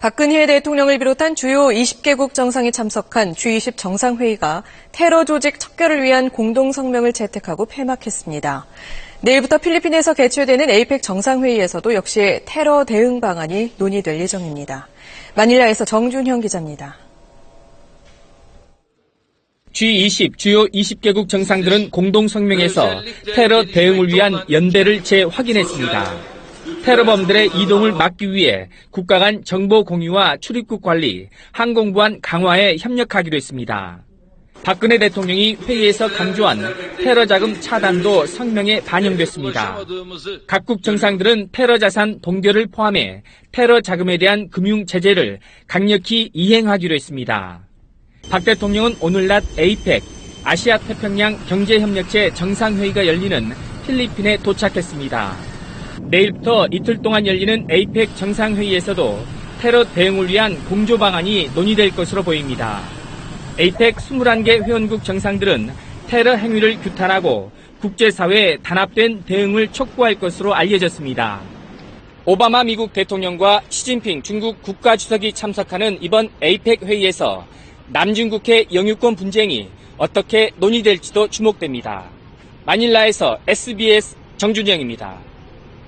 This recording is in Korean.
박근혜 대통령을 비롯한 주요 20개국 정상이 참석한 G20 정상회의가 테러 조직 척결을 위한 공동성명을 채택하고 폐막했습니다. 내일부터 필리핀에서 개최되는 에이펙 정상회의에서도 역시 테러 대응 방안이 논의될 예정입니다. 마닐라에서 정준형 기자입니다. G20 주요 20개국 정상들은 공동성명에서 테러 대응을 위한 연대를 재확인했습니다. 테러범들의 이동을 막기 위해 국가 간 정보 공유와 출입국 관리, 항공보안 강화에 협력하기로 했습니다. 박근혜 대통령이 회의에서 강조한 테러 자금 차단도 성명에 반영됐습니다. 각국 정상들은 테러 자산 동결을 포함해 테러 자금에 대한 금융 제재를 강력히 이행하기로 했습니다. 박 대통령은 오늘 낮 에이펙 아시아 태평양 경제협력체 정상회의가 열리는 필리핀에 도착했습니다. 내일부터 이틀 동안 열리는 에이펙 정상회의에서도 테러 대응을 위한 공조 방안이 논의될 것으로 보입니다. 에이펙 21개 회원국 정상들은 테러 행위를 규탄하고 국제사회에 단합된 대응을 촉구할 것으로 알려졌습니다. 오바마 미국 대통령과 시진핑 중국 국가주석이 참석하는 이번 에이펙 회의에서 남중국해 영유권 분쟁이 어떻게 논의될지도 주목됩니다. 마닐라에서 SBS 정준영입니다.